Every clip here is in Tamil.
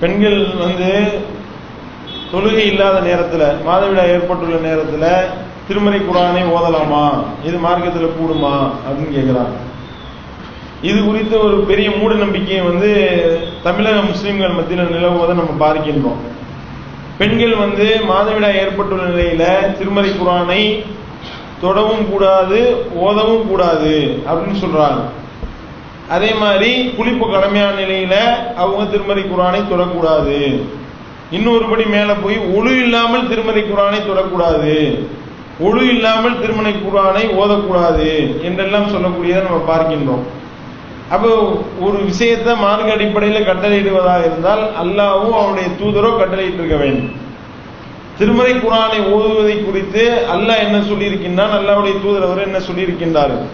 பெண்கள் வந்து தொழுகை இல்லாத நேரத்தில் மாதவிடாய் ஏற்பட்டுள்ள நேரத்தில் திருமறை குரானை ஓதலாமா? இது மார்க்கத்தில் கூடுமா? அப்படின்னு கேட்குறாங்க இது குறித்த ஒரு பெரிய மூட நம்பிக்கையை வந்து தமிழக முஸ்லிம்கள் மத்தியில் நிலவுவதை நம்ம பார்க்கின்றோம். பெண்கள் வந்து மாதவிடாய் ஏற்பட்டுள்ள நிலையில திருமறை குரானை தொடவும் கூடாது ஓதவும் கூடாது அப்படின்னு சொல்றாங்க. அதே மாதிரி குளிப்பு கடமையான நிலையில அவங்க திருமறை குரானை தொடக்கூடாது. இன்னொருபடி மேல போய் ஒழு இல்லாமல் திருமறை குரானை தொடக்கூடாது. ஒழு இல்லாமல் திருமறை குரானை ஓதக்கூடாது என்றெல்லாம் சொல்லக்கூடியதை நம்ம பார்க்கின்றோம். அப்போ ஒரு விஷயத்தை மார்க்க அடிப்படையில் கட்டளையிடுவதாக இருந்தால் அல்லாவும் அவனுடைய தூதரோ கட்டளையிட்டு இருக்க வேண்டும். திருமறை குரானை ஓதுவதை குறித்து அல்லாஹ் என்ன சொல்லியிருக்கின்றான்? அல்லாவுடைய தூதர் அவர் என்ன சொல்லியிருக்கின்றார்கள்?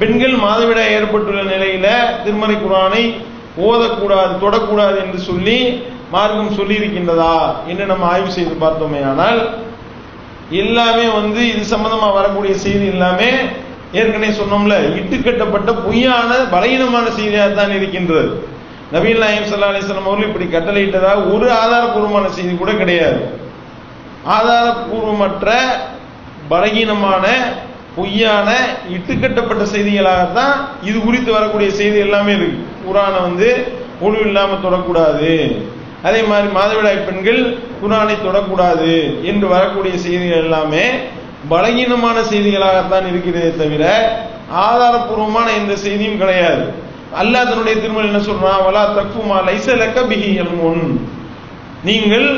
பெண்கள் மாதவிடாய் ஏற்பட்டுள்ள நிலையில திருமறை குரானை ஓதக்கூடாது தொடக்கூடாது என்று சொல்லி மார்க்கம் சொல்லியிருக்கின்றதா என்று நம்ம ஆய்வு செய்து பார்த்தோமே ஆனால் எல்லாமே வந்து இது சம்பந்தமா வரக்கூடிய செய்தி எல்லாமே ஏற்கனவே சொன்னோம்ல இட்டுக்கட்டப்பட்ட பொய்யான பலகீனமான செய்தியாக தான் இருக்கின்றது நபீல் நாயம் சல்லா அலிஸ்லாம் அவர்கள் இப்படி கட்டளையிட்டதாக ஒரு ஆதாரபூர்வமான செய்தி கூட கிடையாது. ஆதாரபூர்வமற்ற பலகீனமான பொய்யான இட்டுக்கட்டப்பட்ட செய்திகளாகத்தான் இது குறித்து வரக்கூடிய செய்தி எல்லாமே இருக்கு. குரானை வந்து ஒழு இல்லாமல் தொடக்கூடாது. அதே மாதிரி மாதவிடாய் பெண்கள் குரானை தொடக்கூடாது என்று வரக்கூடிய செய்திகள் எல்லாமே பலகீனமான செய்திகளாகத்தான் இருக்கிறதே தவிர ஆதாரபூர்வமான எந்த செய்தியும் கிடையாது. அல்லாஹ் தன்னுடைய திருமணம் என்ன சொல்றான்? வலா தக்குமா லைசலக்க பிஹி எல்முன் நீங்கள்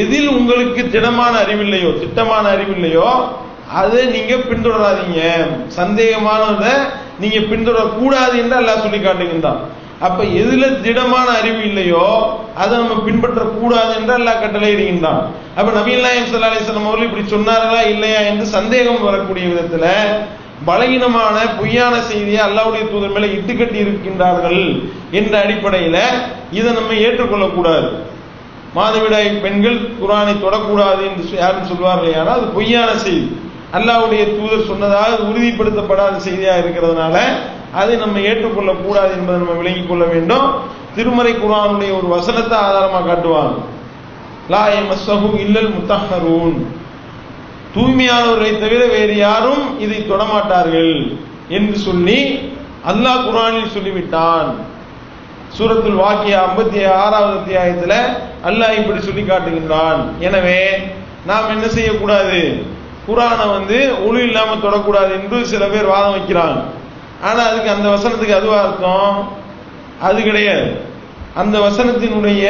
எதில் உங்களுக்கு திடமான அறிவில்லையோ திட்டமான அறிவில்லையோ அதை நீங்க பின்தொடராதீங்க. சந்தேகமானதை நீங்க பின்தொடரக்கூடாது என்று அல்லாஹ் சொல்லி காட்டுகின்றான். அப்ப எதுல திடமான அறிவு இல்லையோ அதை நம்ம பின்பற்ற கூடாது என்று அல்லாஹ் கட்டளை இடுகின்றான் அப்ப நபீல் நாயம் சல்லா அலிஸ்லாம் அவர்கள் இப்படி சொன்னார்களா இல்லையா என்று சந்தேகம் வரக்கூடிய விதத்துல பலகீனமான பொய்யான செய்தியை அல்லாவுடைய தூதர் மேல இட்டுக்கட்டி இருக்கின்றார்கள் என்ற அடிப்படையில இதை நம்ம ஏற்றுக்கொள்ளக்கூடாது. மாதவிடாய் பெண்கள் குரானை தொடக்கூடாது என்று யாரும் சொல்வார்கள் ஆனால் அது பொய்யான செய்தி. அல்லாவுடைய தூதர் சொன்னதாக உறுதிப்படுத்தப்படாத செய்தியாக இருக்கிறதுனால அதை நம்ம ஏற்றுக்கொள்ள கூடாது என்பதை நம்ம விளங்கிக் கொள்ள வேண்டும். திருமறை குரானுடைய ஒரு வசனத்தை ஆதாரமாக காட்டுவாங்க. லா எமஸ்ஸஹு இல்லல் முத்தஹரூன் தூய்மையானவர்களை தவிர வேறு யாரும் இதை தொடமாட்டார்கள் என்று சொல்லி அல்லாஹ் குரானில் சொல்லிவிட்டான். சூரத்துல் வாக்கிய ஐம்பத்தி ஆறாவது அத்தியாயத்துல அல்லாஹ் இப்படி சொல்லி காட்டுகின்றான். எனவே நாம் என்ன செய்யக்கூடாது? குரானை வந்து ஒளி இல்லாம தொடக்கூடாது என்று சில பேர் வாதம் வைக்கிறாங்க. ஆனா அதுக்கு அந்த வசனத்துக்கு அதுவா அர்த்தம்? அது கிடையாது. அந்த வசனத்தினுடைய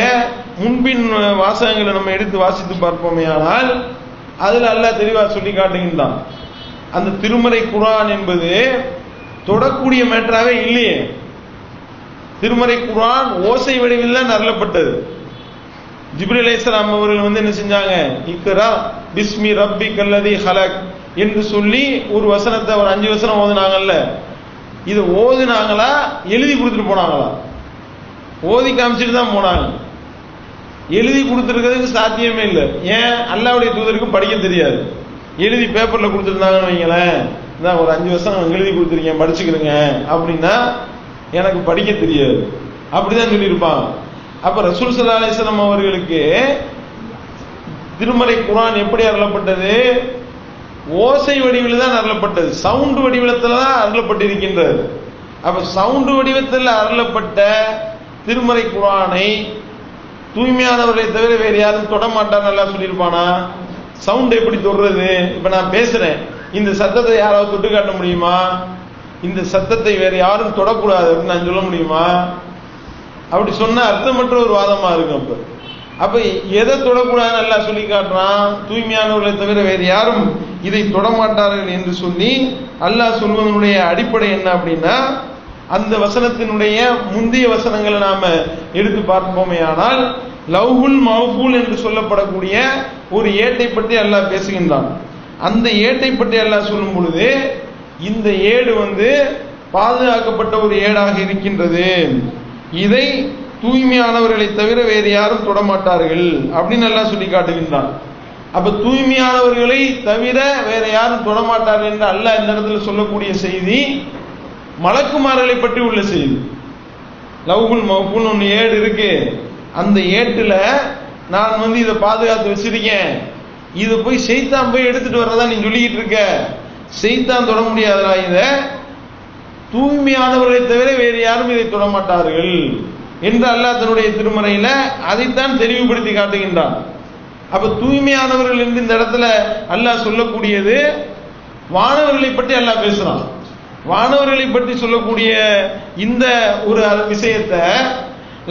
முன்பின் வாசகங்களை நம்ம எடுத்து வாசித்து பார்ப்போமே ஆனால் அதுல அல்லாஹ் தெளிவா சொல்லி காட்டுகின்றான். அந்த திருமறை குரான் என்பது தொடக்கூடிய மேட்டராகவே இல்லையே. திருமறை குரான் ஓசை வடிவில் தான் அருளப்பட்டது. ஜிப்ரி அலிஸ்லாம் அவர்கள் வந்து என்ன செஞ்சாங்க? இக்ரா பிஸ்மி ரப்பி கல்லதி ஹலக் என்று சொல்லி ஒரு வசனத்தை ஒரு அஞ்சு வசனம் ஓதுனாங்கல்ல. இது ஓதுனாங்களா? எழுதி கொடுத்துட்டு போனாங்களா? ஓதி காமிச்சிட்டு தான் போனாங்க. எழுதி கொடுத்துருக்கிறதுக்கு சாத்தியமே இல்லை. ஏன்? அல்லாவுடைய தூதருக்கும் படிக்க தெரியாது. எழுதி பேப்பரில் கொடுத்துருந்தாங்கன்னு வைங்களேன். இதான் ஒரு அஞ்சு வருஷம் எழுதி கொடுத்துருக்கேன் படிச்சுக்கிறேங்க அப்படின்னா எனக்கு படிக்க தெரியாது. அப்படிதான் சொல்லியிருப்பான். அப்ப ரசூல் சல்லா அலிஸ்லாம் அவர்களுக்கு திருமலை குரான் எப்படி அருளப்பட்டது? ஓசை வடிவில் தான் அருளப்பட்டது. சவுண்ட் வடிவத்தில் தான் அருளப்பட்டிருக்கின்றது. அப்ப சவுண்டு வடிவத்தில் அருளப்பட்ட திருமறை குரானை தூய்மையானவர்களை தவிர வேறு யாரும் தொட மாட்டார் நல்லா சொல்லியிருப்பானா? சவுண்ட் எப்படி தொடுறது? இப்ப நான் பேசுறேன். இந்த சத்தத்தை யாராவது தொட்டு காட்ட முடியுமா? இந்த சத்தத்தை வேற யாரும் தொடக்கூடாது அப்படின்னு நான் சொல்ல முடியுமா? அப்படி சொன்ன அர்த்தமற்ற ஒரு வாதமா இருக்கும் அப்ப. அப்ப எதை தொடக்கூடாதுன்னு நல்லா சொல்லி காட்டுறான்? தூய்மையானவர்களை தவிர வேறு யாரும் இதை தொடமாட்டார்கள் என்று சொல்லி அல்லாஹ் சொல்வதனுடைய அடிப்படை என்ன அப்படின்னா அந்த வசனத்தினுடைய முந்தைய வசனங்களை நாம எடுத்து பார்ப்போமே ஆனால் லவ்ஹுல் மஹ்பூல் என்று சொல்லப்படக்கூடிய ஒரு ஏட்டை பற்றி அல்லாஹ் பேசுகின்றான். அந்த ஏட்டை பற்றி அல்லாஹ் சொல்லும் பொழுது இந்த ஏடு வந்து பாதுகாக்கப்பட்ட ஒரு ஏடாக இருக்கின்றது. இதை தூய்மையானவர்களை தவிர வேறு யாரும் தொடமாட்டார்கள் அப்படின்னு எல்லாம் சொல்லி காட்டுகின்றான். அப்ப தூய்மையானவர்களை தவிர வேற யாரும் தொடமாட்டார்கள் என்று அல்ல இந்த இடத்துல சொல்லக்கூடிய செய்தி மலக்குமார்களை பற்றி உள்ள செய்தி. லவ்குல் மவுக்குன்னு ஒன்று ஏடு இருக்கு. அந்த ஏட்டில் நான் வந்து இதை பாதுகாத்து வச்சிருக்கேன். இது போய் செய்தான் போய் எடுத்துட்டு வர்றதா நீ சொல்லிக்கிட்டு இருக்க. செய்தான் தொட முடியாதா இதை? தூய்மையானவர்களை தவிர வேறு யாரும் இதை தொட மாட்டார்கள். என்று அல்லாஹ் தன்னுடைய திருமறையில அதைத்தான் தெளிவுபடுத்தி காட்டுகின்றான். அப்ப தூய்மையானவர்கள் என்று இந்த இடத்துல அல்லாஹ் சொல்லக்கூடியது வானவர்களை பற்றி அல்லாஹ் பேசுறான். வானவர்களை பற்றி சொல்லக்கூடிய இந்த ஒரு விஷயத்தை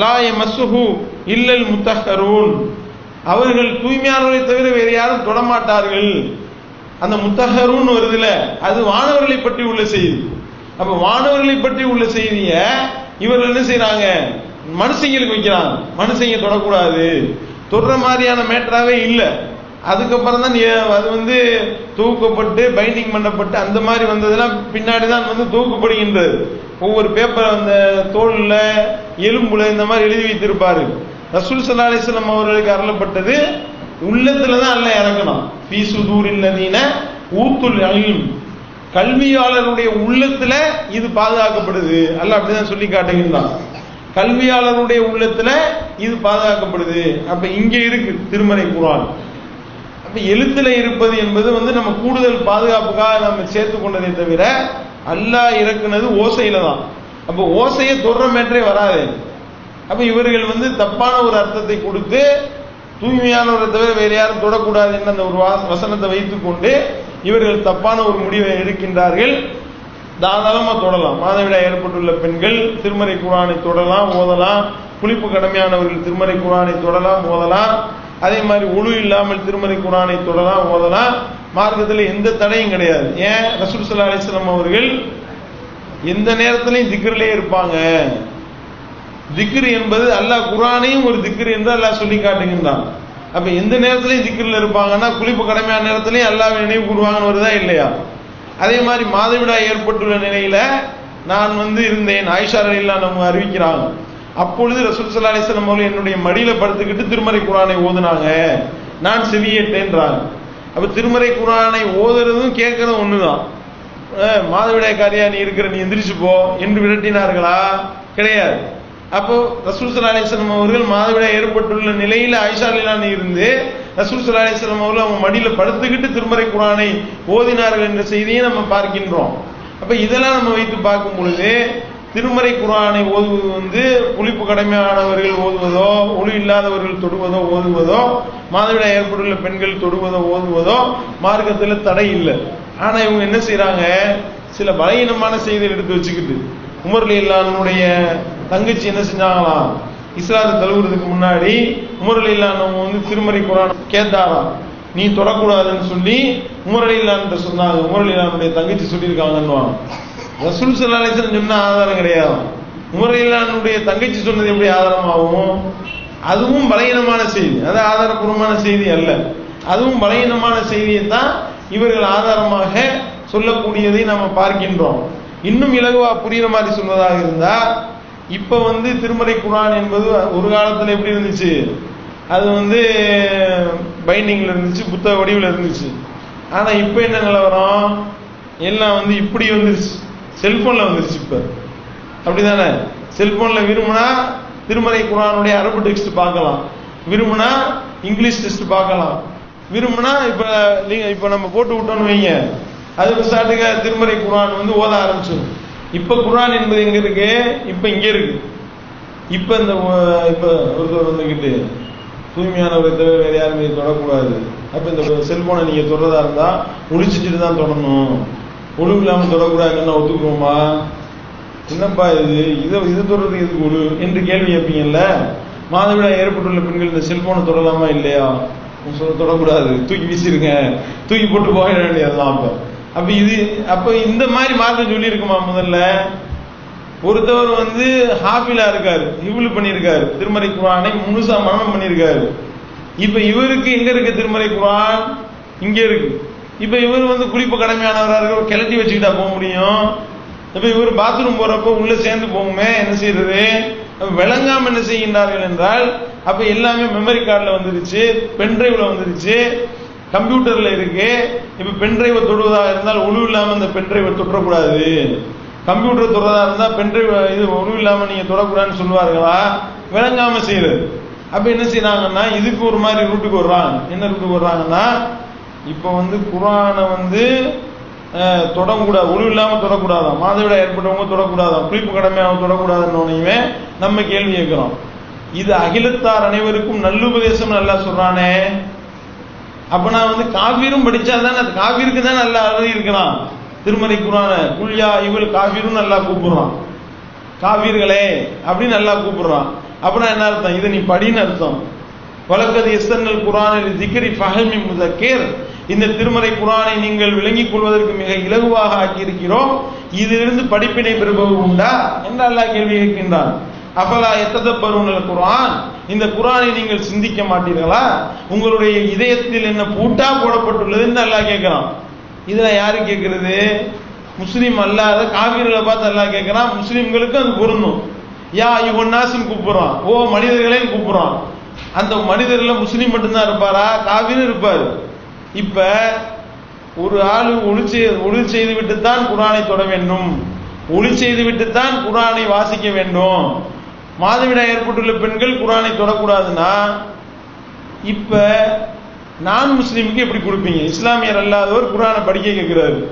லாய மசுஹு இல்லல் முத்தஹரூன் அவர்கள் தூய்மையானவரை தவிர வேறு யாரும் தொடமாட்டார்கள் அந்த முத்தகருன்னு வருதுல அது வானவர்களை பற்றி உள்ள செய்தி. அப்ப வானவர்களை பற்றி உள்ள செய்திய இவர்கள் என்ன செய்யறாங்க மனுஷங்களுக்கு வைக்கிறாங்க. மனுஷங்க தொடக்கூடாது. தொடுற மாதிரியான மேட்டராகவே இல்லை. அதுக்கப்புறம் தான் அது வந்து தூக்கப்பட்டு பைண்டிங் பண்ணப்பட்டு அந்த மாதிரி வந்ததெல்லாம் பின்னாடி தான் வந்து தூக்கப்படுகின்றது. ஒவ்வொரு பேப்பர் அந்த தோல்ல எலும்புல இந்த மாதிரி எழுதி வைத்திருப்பாரு. ரசூல் சல்லா அலிஸ்லாம் அவர்களுக்கு அருளப்பட்டது உள்ளத்துல தான் அல்ல இறக்கணும். பீசு தூரில்லதீன ஊத்துல் அழியும் கல்வியாளருடைய உள்ளத்துல இது பாதுகாக்கப்படுது. அல்ல அப்படிதான் சொல்லி காட்டுகின்றான். கல்வியாளருடைய உள்ளத்துல இது பாதுகாக்கப்படுது. அப்ப இங்க இருக்கு திருமறை குரான். அப்ப எழுத்துல இருப்பது என்பது வந்து நம்ம கூடுதல் பாதுகாப்புக்காக நம்ம சேர்த்து கொண்டதை தவிர அல்லாஹ் இறக்குனது ஓசையில தான். அப்ப ஓசையை தொடுற மேட்டரே வராது. அப்ப இவர்கள் வந்து தப்பான ஒரு அர்த்தத்தை கொடுத்து தூய்மையானவரை தவிர வேறு யாரும் தொடக்கூடாது என்று அந்த ஒரு வசனத்தை வைத்துக் கொண்டு இவர்கள் தப்பான ஒரு முடிவை எடுக்கின்றார்கள். தாராளமாக தொடலாம். மாதவிடா ஏற்பட்டுள்ள பெண்கள் திருமறை குரானை தொடலாம் ஓதலாம். குளிப்பு கடமையானவர்கள் திருமறை குரானை தொடலாம் ஓதலாம். அதே மாதிரி ஒழு இல்லாமல் திருமறை குரானை தொடலாம் ஓதலாம். மார்க்கத்தில் எந்த தடையும் கிடையாது. ஏன்? ரசூல் சல்லா அலிஸ்லாம் அவர்கள் எந்த நேரத்திலையும் திக்ரிலே இருப்பாங்க. திக்ரு என்பது அல்லாஹ் குரானையும் ஒரு திக்ரு என்று அல்லாஹ் சொல்லி காட்டுகின்றான். அப்ப எந்த நேரத்திலையும் திக்ரில் இருப்பாங்கன்னா குளிப்பு கடமையான நேரத்திலையும் அல்லாவை நினைவு கூறுவாங்கன்னு வருதா இல்லையா? அதே மாதிரி மாதவிடாய் ஏற்பட்டுள்ள நிலையில நான் வந்து இருந்தேன் ஆயிஷா ரலியல்லாஹு நம்ம அறிவிக்கிறாங்க. அப்பொழுது ரசூல் சல்லா அலைஹி அவர்கள் என்னுடைய மடியில படுத்துக்கிட்டு திருமறை குரானை ஓதுனாங்க. நான் செவியேட்டேன்றாங்க அப்ப திருமறை குரானை ஓதுறதும் கேட்கறதும் ஒண்ணுதான். அஹ், மாதவிடாய் காரியா நீ இருக்கிற நீ எந்திரிச்சு போ என்று விரட்டினார்களா? கிடையாது. அப்போ ரசூல் சல்லா அலிஸ்லாம் அவர்கள் மாதவிடாய் ஏற்பட்டுள்ள நிலையில ஆயிஷா இருந்து ரசூல் சல்லா அலிஸ்லாம் அவர்கள் அவங்க மடியில படுத்துக்கிட்டு திருமறை குரானை ஓதினார்கள் என்ற செய்தியை நம்ம பார்க்கின்றோம். அப்ப இதெல்லாம் நம்ம வைத்து பார்க்கும் பொழுது திருமறை குரானை ஓதுவது வந்து புளிப்பு கடமையானவர்கள் ஓதுவதோ ஒளி இல்லாதவர்கள் தொடுவதோ ஓதுவதோ மாதவிடாய் ஏற்பட்டுள்ள பெண்கள் தொடுவதோ ஓதுவதோ மார்க்கத்தில் தடை இல்லை. ஆனா இவங்க என்ன செய்கிறாங்க சில பலகீனமான செய்திகள் எடுத்து வச்சுக்கிட்டு. உமர்லி இல்லானுடைய தங்கச்சி என்ன செஞ்சாங்களாம்? இஸ்லாத்தை தழுவுறதுக்கு முன்னாடி உமர்லி இல்லானவங்க வந்து திருமறை குரான் கேட்டாராம். நீ தொடக்கூடாதுன்னு சொல்லி உமரலி சொன்னாங்க உமரலி தங்கச்சி சொல்லியிருக்காங்கன்னு ரசூல் சல்லா சொன்ன ஆதாரம் கிடையாது. உமரையிலானுடைய தங்கச்சி சொன்னது எப்படி ஆதாரமாகும்? அதுவும் பலகீனமான செய்தி. அது ஆதாரபூர்வமான செய்தி அல்ல. அதுவும் பலகீனமான செய்தியை தான் இவர்கள் ஆதாரமாக சொல்லக்கூடியதை நாம் பார்க்கின்றோம். இன்னும் இலகுவா புரியுற மாதிரி சொல்வதாக இருந்தால் இப்ப வந்து திருமறை குரான் என்பது ஒரு காலத்துல எப்படி இருந்துச்சு? அது வந்து பைண்டிங்ல இருந்துச்சு புத்தக வடிவில் இருந்துச்சு. ஆனா இப்ப என்ன நிலவரம் எல்லாம் வந்து இப்படி வந்துருச்சு. செல்போன்ல வந்துருச்சு இப்ப. அப்படிதானே? செல்போன்ல விரும்புனா திருமறை குரானுடைய அரபு டெக்ஸ்ட் பார்க்கலாம். விரும்பினா இங்கிலீஷ் டெக்ஸ்ட் பார்க்கலாம். விரும்பினா இப்ப நீங்க இப்ப நம்ம போட்டு விட்டோம்னு வைங்க. அதுக்கு சாட்டுக்க திருமறை குரான் வந்து ஓத ஆரம்பிச்சிடும் இப்ப குரான் என்பது எங்க இருக்கு? இப்ப இங்க இருக்கு. இப்ப இந்த இப்போ இப்ப ஒருத்தர் வந்துகிட்டு தூய்மையானவரை தவிர வேற யாருமே தொடக்கூடாது. அப்ப இந்த செல்போனை நீங்க தொடறதா இருந்தா ஒளிச்சிட்டு தான் தொடணும். ஒழுங்கு இல்லாம தொடக்கூடாதுன்னு ஒத்துக்குவோமா? என்னப்பா இது? இதை இது தொடர்றது எதுக்கு ஒழு? என்று கேள்வி கேட்பீங்கல்ல? மாதவிடாய் ஏற்பட்டுள்ள பெண்கள் இந்த செல்போனை தொடலாமா இல்லையா? சொல்ல தொடக்கூடாது. தூக்கி வீசிருங்க. தூக்கி போட்டு போக வேண்டியதுதான் அப்ப. அப்ப இது அப்ப இந்த மாதிரி மார்க்கம் சொல்லி இருக்குமா முதல்ல? ஒருத்தவர் வந்து ஹாஃபிலா இருக்காரு இவ்வளவு பண்ணியிருக்காரு திருமறை குரானை முழுசா மரணம் பண்ணியிருக்காரு. இப்ப இவருக்கு எங்க இருக்கு திருமறை குரான் இங்க இருக்கு. இப்ப இவர் வந்து குளிப்பு கடமையானவரா இருக்க கிளட்டி வச்சுக்கிட்டா போக முடியும். இப்ப இவர் பாத்ரூம் போறப்ப உள்ள சேர்ந்து போகுமே என்ன செய்யறது? விளங்காம என்ன செய்கின்றார்கள் என்றால் அப்ப எல்லாமே மெமரி கார்டில் வந்துருச்சு பென்டிரைவ்ல வந்துருச்சு. கம்ப்யூட்டர்ல இருக்கு இப்ப பென்டிரைவை தொடுவதாக இருந்தால் ஒழு இல்லாம இந்த பென்டிரைவை தொற்றக்கூடாது. கம்ப்யூட்டர் தொடுறதா இருந்தா பென்ட்ரைவ் இது ஒழுங்கு இல்லாம நீங்க தொடக்கூடாதுன்னு சொல்லுவார்களா? விளங்காம செய்யறது. அப்ப என்ன செய்யறாங்கன்னா இதுக்கு ஒரு மாதிரி ரூட்டுக்கு வர்றாங்க. என்ன ரூட்டுக்கு வர்றாங்கன்னா இப்ப வந்து குரானை வந்து தொடக்கூடாது. ஒழுங்கு இல்லாம தொடக்கூடாதான் மாதவிட ஏற்பட்டவங்க தொடக்கூடாதாம். குளிப்பு கடமையாக தொடக்கூடாதுன்னு நம்ம கேள்வி கேட்கிறோம். இது அகிலத்தார் அனைவருக்கும் நல்லுபதேசம் நல்லா சொல்றானே. அப்ப நான் வந்து காவிரும் படிச்சா தானே அது காபீருக்கு தான் நல்லா அருள் இருக்கலாம். திருமலை குரான குல்யா இவள் காவிரும் நல்லா கூப்பிடுறான். காவிர்களே அப்படின்னு நல்லா கூப்பிடுறான். அப்படின்னா என்ன அர்த்தம்? இதை நீ படின்னு அர்த்தம். வழக்கது எஸ்தன்னல் குரானில் திக்ரி ஃபஹமி முதக்கேர். இந்த திருமறை குரானை நீங்கள் விளங்கிக் கொள்வதற்கு மிக இலகுவாக ஆக்கியிருக்கிறோம். இதிலிருந்து படிப்பினை பெறுபவர் உண்டா? என்று அல்லாஹ் கேள்வி கேட்கின்றான். அபலா எத்ததப்பருவங்கள் குரான் இந்த குரானை நீங்கள் சிந்திக்க மாட்டீர்களா? உங்களுடைய இதயத்தில் என்ன பூட்டா போடப்பட்டுள்ளதுன்னு நல்லா கேட்கிறான். இதுல யாரு கேட்கறது? முஸ்லீம் அல்லாத காவிர்களை பார்த்து நல்லா கேட்கிறான். முஸ்லீம்களுக்கு அது பொருந்தும். யா யுவன்னாசின் கூப்பிடுறான். ஓ மனிதர்களையும் கூப்பிடுறான். அந்த மனிதர்கள் முஸ்லீம் மட்டும்தான் இருப்பாரா? காவிரும் இருப்பார். இப்ப ஒரு ஆள் ஒளி செய் ஒளி செய்து விட்டுத்தான் குரானை தொட வேண்டும். ஒளி செய்து விட்டுத்தான் குரானை வாசிக்க வேண்டும். மாதவிடாய் ஏற்பட்டுள்ள பெண்கள் குரானை தொடக்கூடாதுன்னா இப்ப நான் முஸ்லீமுக்கு எப்படி கொடுப்பீங்க? இஸ்லாமியர் அல்லாதவர் குரானை படிக்க கேட்கிறாரு.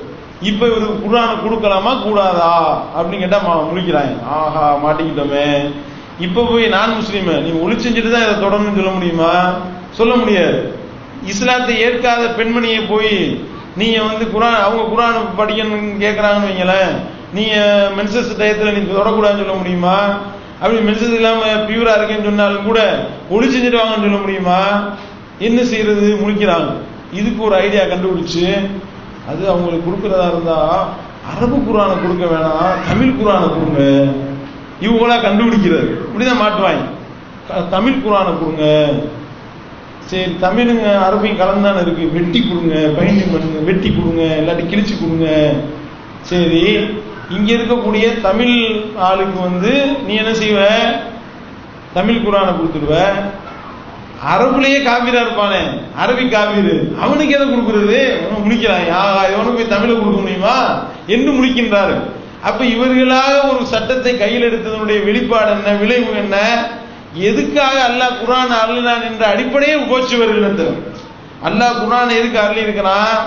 இப்ப இவருக்கு குரானை கொடுக்கலாமா? கூடாதா? அப்படின்னு கேட்டா மா- ஆஹா மாட்டிக்கிட்டோமே. இப்ப போய் நான் முஸ்லீம் நீ ஒளி செஞ்சுட்டு தான் இதை தொடரணும்னு சொல்ல முடியுமா? சொல்ல முடியாது. இஸ்லாத்தை ஏற்காத பெண்மணியை போய் நீங்க வந்து குரான் அவங்க குரான் படிக்கணும்னு கேட்கறாங்கன்னு வைங்களேன் நீங்க மென்சஸ் டயத்துல நீ தொடக்கூடாதுன்னு சொல்ல முடியுமா? அப்படி மென்சஸ் இல்லாம பியூரா இருக்கேன்னு சொன்னாலும் கூட ஒளி செஞ்சிடுவாங்கன்னு சொல்ல முடியுமா? என்ன செய்யறது? முழிக்கிறாங்க. இதுக்கு ஒரு ஐடியா கண்டுபிடிச்சு அது அவங்களுக்கு கொடுக்கறதா இருந்தா அரபு குரானை கொடுக்க வேணாம் தமிழ் குரானை கொடுங்க. இவங்களா கண்டுபிடிக்கிறது. இப்படிதான் மாட்டுவாங்க க- தமிழ் குரானை கொடுங்க. சரி தமிழுங்க அரபியும் கலந்தானே இருக்கு. வெட்டி கொடுங்க பைண்டிங் பண்ணுங்க வெட்டி கொடுங்க இல்லாட்டி கிழிச்சு கொடுங்க. சரி இங்க இருக்கக்கூடிய தமிழ் ஆளுக்கு வந்து நீ என்ன செய்வ? தமிழ் குரானை கொடுத்துடுவ. அரபுலேயே காபீரா இருப்பானே அரபி காபீர். அவனுக்கு எதை கொடுக்கறது? அவன் முடிக்கிறான் இவனுக்கு போய் தமிழை கொடுக்க முடியுமா? என்று முடிக்கின்றாரு அப்ப இவர்களாக ஒரு சட்டத்தை கையில் எடுத்ததனுடைய வெளிப்பாடு என்ன? விளைவு என்ன? எதுக்காக அல்லாஹ் குரான் அருளினான் என்ற அடிப்படையே உபோச்சுவர்கள் அந்த அல்லாஹ் குரான் எதுக்கு அருளி இருக்கிறான்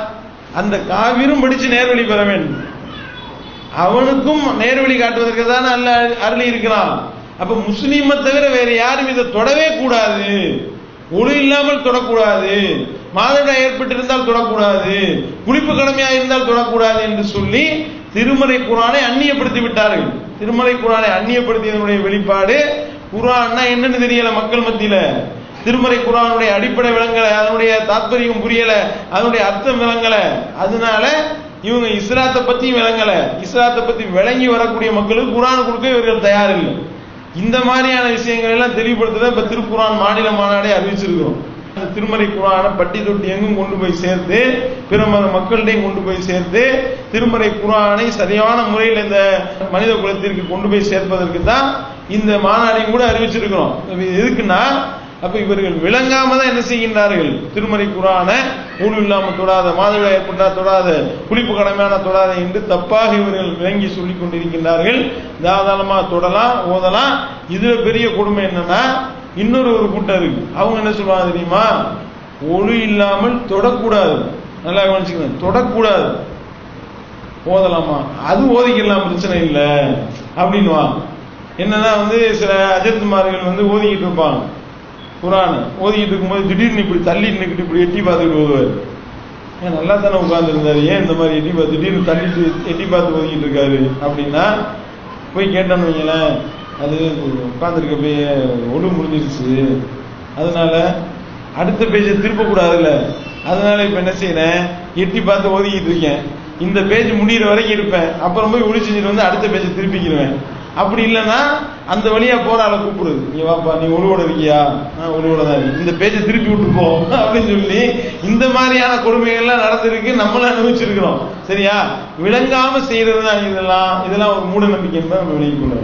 அந்த காவிரும் படிச்சு நேர்வழி பெற வேண்டும். அவனுக்கும் நேர்வழி காட்டுவதற்கு தான் அல்ல அருளி இருக்கிறான். அப்ப முஸ்லீமை தவிர வேற யாரும் இதை தொடவே கூடாது. ஒளி இல்லாமல் தொடக்கூடாது. மாதவிடாய் ஏற்பட்டிருந்தால் தொடக்கூடாது. குளிப்பு கடமையா இருந்தால் தொடக்கூடாது என்று சொல்லி திருமறை குரானை அந்நியப்படுத்தி விட்டார்கள். திருமலை குரானை அந்நியப்படுத்தியதனுடைய வெளிப்பாடு குரான்னா என்னன்னு தெரியல மக்கள் மத்தியில. திருமறை குரானுடைய அடிப்படை விளங்கல அதனுடைய தாத்பரியம் புரியல அதனுடைய அர்த்தம் விளங்கல. அதனால இவங்க இஸ்லாத்தை பத்தி விளங்கல. இஸ்லாத்தை பத்தி விளங்கி வரக்கூடிய மக்களுக்கு குரான் கொடுக்க இவர்கள் தயாரில்லை. இந்த மாதிரியான விஷயங்கள் எல்லாம் தெளிவுபடுத்ததான் இப்ப திருக்குரான் மாநில மாநாடே அறிவிச்சிருக்கிறோம். அந்த திருமறை குரானை பட்டி தொட்டி எங்கும் கொண்டு போய் சேர்த்து பிற மத மக்களிடையும் கொண்டு போய் சேர்த்து திருமறை குரானை சரியான முறையில் இந்த மனித குலத்திற்கு கொண்டு போய் சேர்ப்பதற்கு தான் இந்த மாநாடையும் கூட அறிவிச்சிருக்கிறோம். எதுக்குன்னா அப்ப இவர்கள் விளங்காம தான் என்ன செய்கின்றார்கள்? திருமறை குரான ஊழல் இல்லாமல் தொடாத மாதவிழா ஏற்பட்டா தொடாத குளிப்பு கடமையான தொடாத என்று தப்பாக இவர்கள் விளங்கி சொல்லிக் கொண்டிருக்கின்றார்கள். தாராளமா தொடலாம் ஓதலாம். இதுல பெரிய கொடுமை என்னன்னா இன்னொரு ஒரு கூட்டம் இருக்கு. அவங்க என்ன சொல்லுவாங்க தெரியுமா? ஒளி இல்லாமல் தொடக்கூடாது. நல்லா கவனிச்சுக்கணும் தொடக்கூடாது. ஓதலாமா? அது ஓதிக்கலாம் பிரச்சனை இல்லை. அப்படின்வாங்க என்னன்னா வந்து சில அஜர்த்துமார்கள் வந்து ஓதிக்கிட்டு இருப்பாங்க. குரான் ஓதிக்கிட்டு இருக்கும்போது திடீர்னு இப்படி தள்ளி நின்றுட்டு இப்படி எட்டி பார்த்துக்கிட்டு ஓதுவார். ஏன் நல்லா தானே உட்காந்துருந்தாரு ஏன் இந்த மாதிரி எட்டி பார்த்து திடீர்னு தள்ளிட்டு எட்டி பார்த்து ஓதிக்கிட்டு இருக்காரு அப்படின்னா போய் கேட்டோம்னு வைங்களேன் அது உட்காந்துருக்க போய் ஒழு முடிஞ்சிருச்சு. அதனால அடுத்த பேஜை திருப்பக்கூடாதுல்ல. அதனால இப்போ என்ன செய்யறேன்? எட்டி பார்த்து ஓதிக்கிட்டு இருக்கேன். இந்த பேஜ் முடிகிற வரைக்கும் இருப்பேன். அப்புறம் போய் ஒளி செஞ்சுட்டு வந்து அடுத்த பேஜை திருப்பிக்கிடுவேன் அப்படி இல்லைன்னா அந்த வழியா போற ஆளை கூப்பிடுது. நீ வாப்பா நீ ஒழுவோட இருக்கியா? நான் ஒழுவோட தான் இருக்கேன். இந்த பேஜை திருப்பி விட்டு போ அப்படின்னு சொல்லி இந்த மாதிரியான கொடுமைகள்லாம் நடந்திருக்கு நம்மளும் அனுபவிச்சிருக்கிறோம். சரியா? விளங்காம செய்யறது தான் இதெல்லாம் இதெல்லாம் ஒரு மூட நம்பிக்கை நம்ம விளங்கிக்